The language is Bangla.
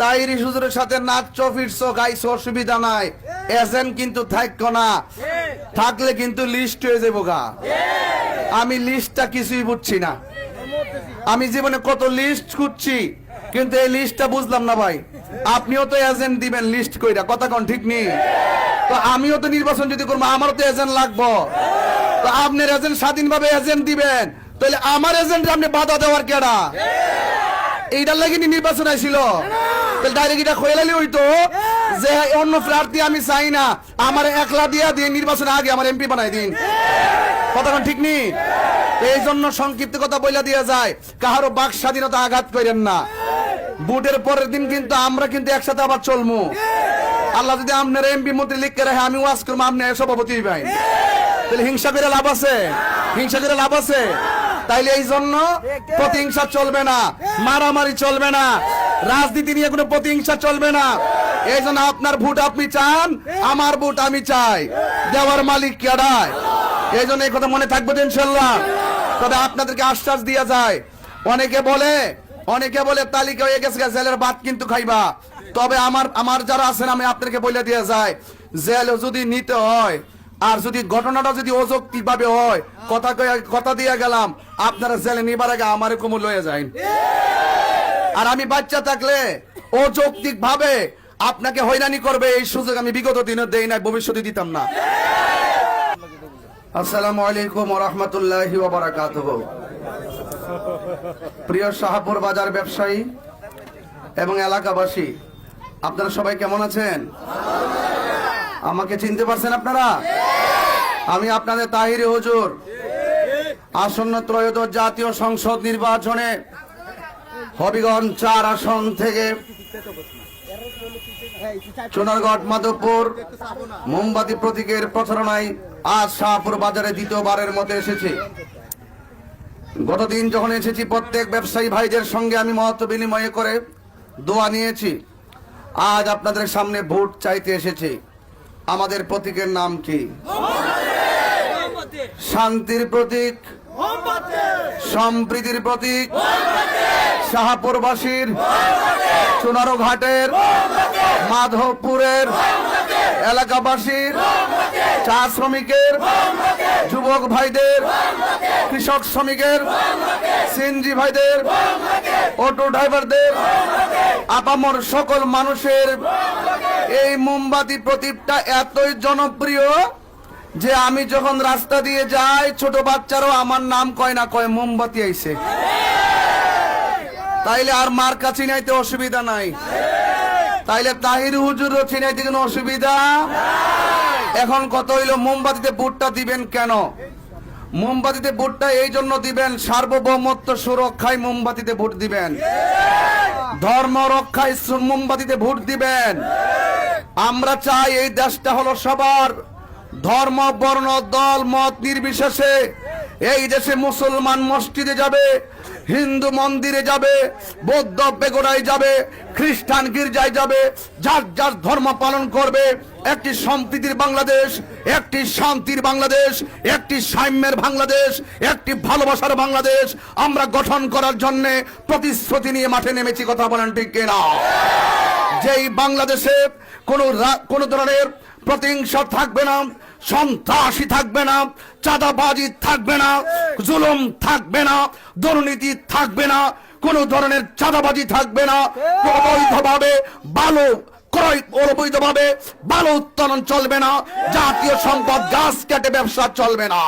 তাইরি হুজুরের সাথে নাচছ ফিরছো গাইছো অসুবিধা নাই। এজেন্ট কিন্তু থাকতো না। থাকলে কিন্তু লিস্ট হয়ে যাব গা। আমি লিস্টটা কিছুই বুঝছি না। আমি জীবনে কত লিস্ট খুঁজছি কিন্তু এই লিস্টটা বুঝলাম না ভাই। আপনিও তো এজেন্ট দিবেন লিস্ট কইরা কথা কোন ঠিক নেই? তো আমিও তো নির্বাচন যদি করব আমারও তো এজেন্ট লাগবো। তো আপনার এজেন্ট স্বাধীনভাবে এজেন্ট দিবেন তাহলে আমার এজেন্ট আপনি বাধা দেওয়ার কেডা? এইটার লাগি নির্বাচন আইছিল। তাহলে ডাইরেক্ট এটা খোয়ালি হইতো যে অন্য প্রার্থী আমি চাই না। আমার একলা দিয়া দিয়ে নির্বাচন আগে আমার এমপি বানাই দিন। কথা ঠিক নেই এই জন্য সংক্ষিপ্ত কথা বইলা দিয়া যায় কাহারও বাক স্বাধীনতা আঘাত করেন না। বুটের পরের দিন কিন্তু আমরা কিন্তু একসাথে আবার চলমু। আল্লাহ যদি আপনার এমপি মন্ত্রী লিখকে রাখে আমি ওয়াজ করব আপনি সভাপতি ভাই তাহলে হিংসা করে লাভ আছে? হিংসা করে লাভ আছে? তাইলে এই জন্য প্রতিহিংসা চলবে না, মারামারি চলবে না, রাজনীতি নিয়ে কোনো প্রতিহিংসা চলবে না। এই জন্য আপনার ভোট আপনি চান, আমার ভোট আমি চাই, দেওয়ার মালিক কেডায়? এই জন্য এই কথা মনে থাকবে ইনশাল্লাহ। তবে আপনাদেরকে আশ্বাস দিয়া যায়, অনেকে বলে অনেকে বলে তালিকা হয়ে গেছে জেলের ভাত কিন্তু খাইবা। তবে আমার আমার যারা আছেন, আমি আপনাদেরকে বলে দিয়ে যায় জেল যদি নিতে হয় আর যদি ঘটনাটা যদি অযৌক্তিক ভাবে হয়, কথা কথা দিয়ে গেলাম, আপনারা জেলে নিবার আগে আমার কোমর লয়ে যান আর আমি বাচ্চা থাকলে অযৌক্তিক ভাবে আপনাকে হয়রানি করবে, এই সুযোগ আমি বিগত দিনে দেই না ভবিষ্যতে দিতাম না। আসসালামু আলাইকুম রহমতুল্লাহি প্রিয় শাহপুর বাজার ব্যবসায়ী এবং এলাকাবাসী, আপনারা সবাই কেমন আছেন? আমাকে চিনতে পারছেন আপনারা? আমি আপনাদের তাহিরি হুজুর। আসন্ন ত্রয়োদশ জাতীয় সংসদ নির্বাচনে হবিগঞ্জ চার আসন থেকে সোনারগড় মাধবপুর, মোমবাতি প্রতীকের প্রচারণায় আজ শাহপুর বাজারে দ্বিতীয়বারের মতো এসেছি। গতদিন যখন এসেছি, প্রত্যেক ব্যবসায়ী ভাইদের সঙ্গে আমি মহত্ব বিনিময় করে দোয়া নিয়েছি। আজ আপনাদের সামনে ভোট চাইতে এসেছি। আমাদের প্রতীকের নাম কি? শান্তির প্রতীক। সম্প্রীতির প্রতীক। শাহপুরবাসীর। সোনারো ঘাটের মাধবপুরের। এলাকাবাসীর। চা শ্রমিকের। যুবক ভাইদের। কৃষক শ্রমিকের। সিএনজি ভাইদের। অটো ড্রাইভারদের। আপামর সকল মানুষের। এই মোমবাতি প্রদীপটা এতই জনপ্রিয় যে আমি যখন রাস্তা দিয়ে যাই, ছোট বাচ্চারাও আমার নাম কয় না কয় মোমবাতি আইছে। তাইলে আর মার কাছে নাইতে অসুবিধা নাই। তাইলে তাহির হুজুর চিনাইতে কোনো অসুবিধা এখন কত হইল, মোমবাতিতে বুটটা দিবেন কেন? মোমবাতিতে ভোটটা এই জন্য দিবেন, সার্বভৌমত্ব সুরক্ষায় মোমবাতিতে ভোট দিবেন। ধর্ম রক্ষায় মোমবাতিতে ভোট দিবেন। আমরা চাই এই দেশটা হলো সবার। ধর্ম, বর্ণ, দল, মত নির্বিশেষে এই দেশে মুসলমান মসজিদে যাবে, হিন্দু মন্দিরে যাবে, বৌদ্ধ বেগোড়ায় যাবে, খ্রিস্টান গির্জায় যাবে, যার যার ধর্ম পালন করবে, একটি সম্প্রীতির বাংলাদেশ, একটি শান্তির বাংলাদেশ, একটি সাম্যের বাংলাদেশ, একটি ভালোবাসার বাংলাদেশ আমরা গঠন করার জন্যে প্রতিশ্রুতি নিয়ে মাঠে নেমেছি, কথা বলেন ঠিক কিনা? যেই বাংলাদেশে কোন কোন ধরনের প্রতিহিংসা থাকবে না, সন্ত্রাসী থাকবে না, চাঁদাবাজি থাকবে না, জুলুম থাকবে না, দুর্নীতি থাকবে না, কোন ধরনের চাঁদাবাজি থাকবে না, অবৈধভাবে বালো ক্রয়, অবৈধভাবে বালো উত্তোলন চলবে না, জাতীয় সম্পদ, গাছ কেটে ব্যবসা চলবে না।